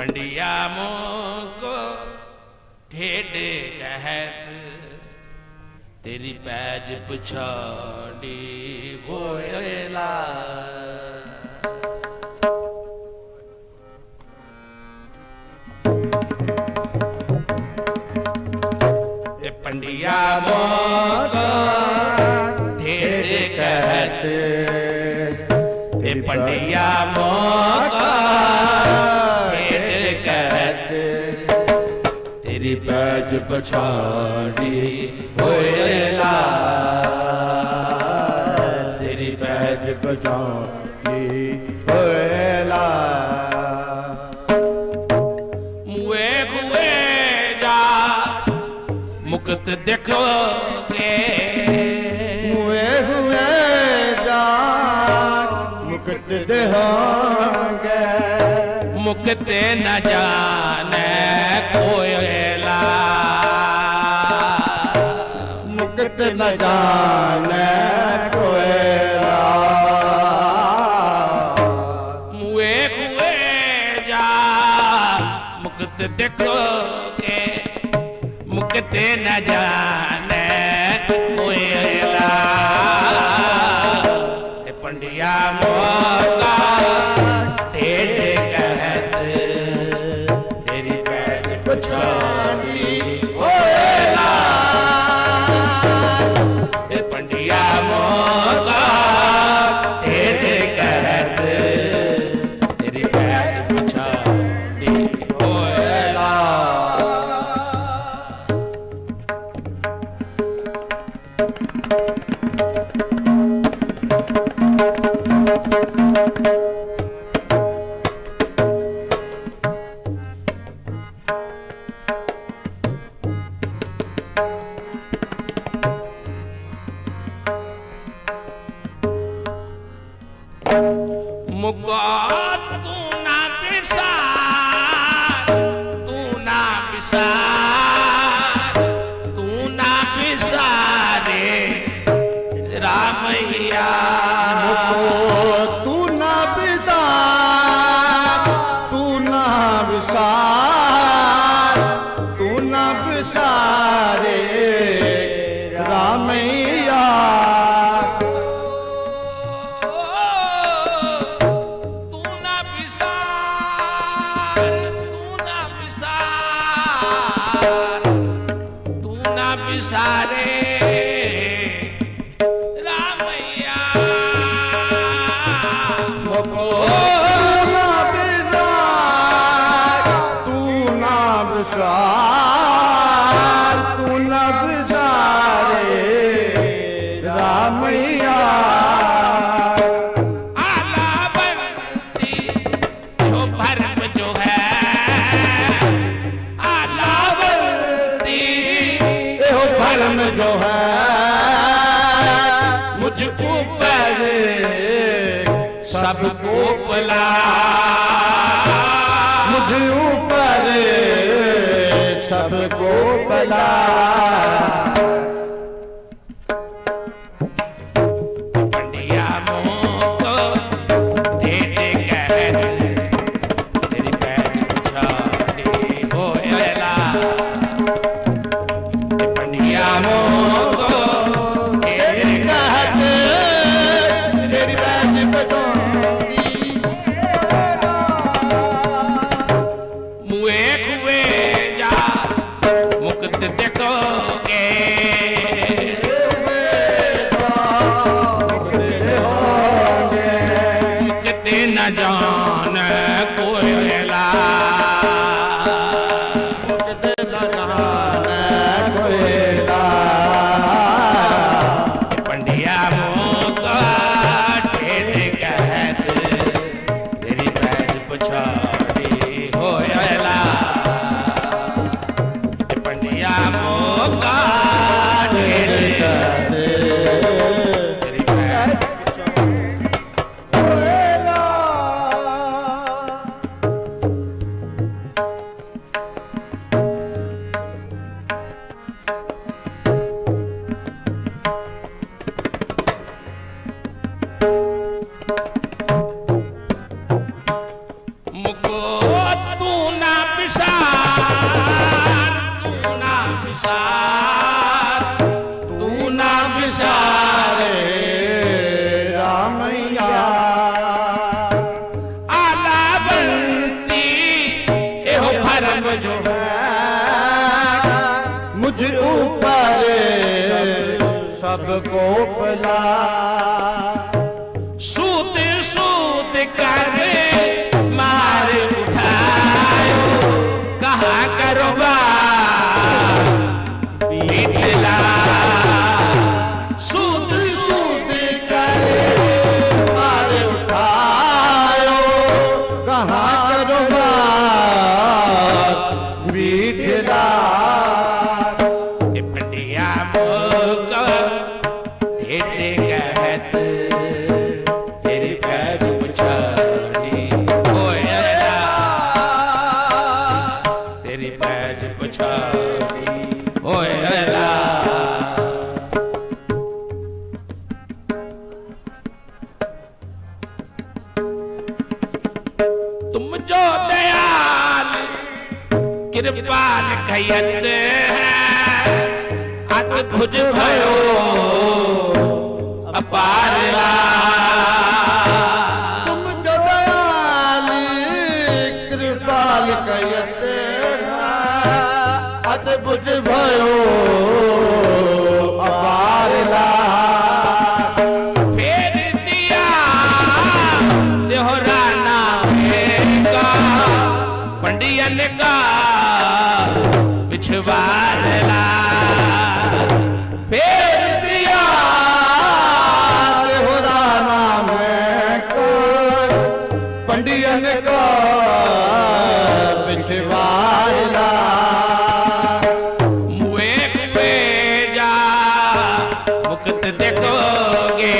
पंडिया मोको ठेड कहत तेरी पैज पछाड़ी बोयला ਪੈਜ ਪਛਾੜੀ, ਹੋਏ ਲਾ ਤੇਰੀ ਪੈਜ ਪਛਾੜੀ, ਹੋਏ ਲਾ ਮੂਏ ਖੁਏ ਜਾ, ਮੁਕਤ ਦੇਖੋਗੇ ਮੂਏ ਖੁਏ ਜਾ, ਮੁਕਤ ਦੇਹਾਂਗੇ ਮੁਕਤ ਨਾ ਜਾਣੇ ਕੋਇ न जाने कोयरा मुए कुए जा मुक्त देखो के मुक्त न जाने कोयरा पंडिया मोता ਸਾਰੇ ਰਾਮਈਆ। ਮਕੋ ਨਾ ਬਿਦਾਰ ਤੂੰ ਨਾ ਵਿਸਾਰ ਤੂੰ ਨਾ ਬਿਜਾਰੇ ਰਾਮਈਆ जो है। ਸਭ ਕੋ ਭਲਾ करम जो है मुझ ऊपर सबको पला मुझो दयाल कृपाल कयत अद्भुज भयो अपार तुम जो दयाल कृपाल कयत अद्भुज भयो अन का बिछवा लगा फिर दिया खुदा नाम पंडियन का बिछवा देखोगे